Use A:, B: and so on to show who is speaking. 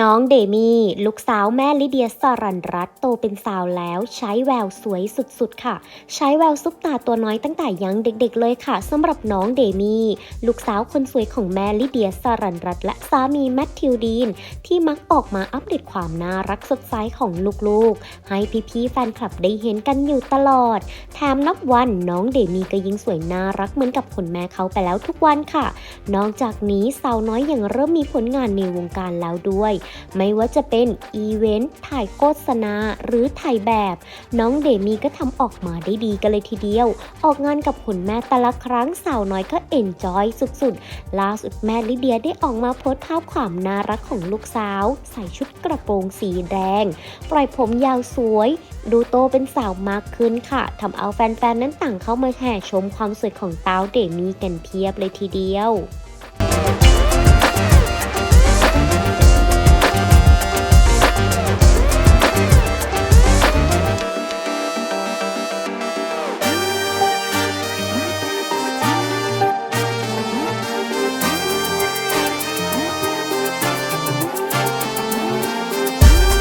A: น้องเดมี่ลูกสาวแม่ลิเดียสรันรัตโตเป็นสาวแล้ว ใช้แววสวยสุดๆค่ะ ใช้แววซุปตาตัวน้อยตั้งแต่ยังเด็กๆเลยค่ะสำหรับน้องเดมี่ลูกสาวคนสวยของแม่ลิเดียสรันรัตและสามีแมทธิวดีน ที่มักออกมาอัปเดตความน่ารักสดใสของลูกๆ ให้พี่ๆแฟนคลับได้เห็นกันอยู่ตลอดแถมนับวันน้องเดมี่ก็ยิ่งสวยน่ารักเหมือนกับคุณแม่เขาไปแล้วทุกวันค่ะ นอกจากนี้สาวน้อยยังเริ่มมีผลงานในวงการแล้วด้วยไม่ว่าจะเป็นอีเวนต์ถ่ายโฆษณาหรือถ่ายแบบ น้องเดมีก็ทำออกมาได้ดีกันเลยทีเดียว ออกงานกับคุณแม่แต่ละครั้งสาวน้อยก็เอ็นจอยสุดๆ ล่าสุดแม่ลิเดียได้ออกมาโพสต์ภาพความน่ารักของลูกสาว ใส่ชุดกระโปรงสีแดง ปล่อยผมยาวสวย ดูโตเป็นสาวมากขึ้นค่ะทำเอาแฟนๆ นั้นต่างเข้ามาแห่ชมความสวยของเต้าเดมีกันเพียบเลยทีเดียว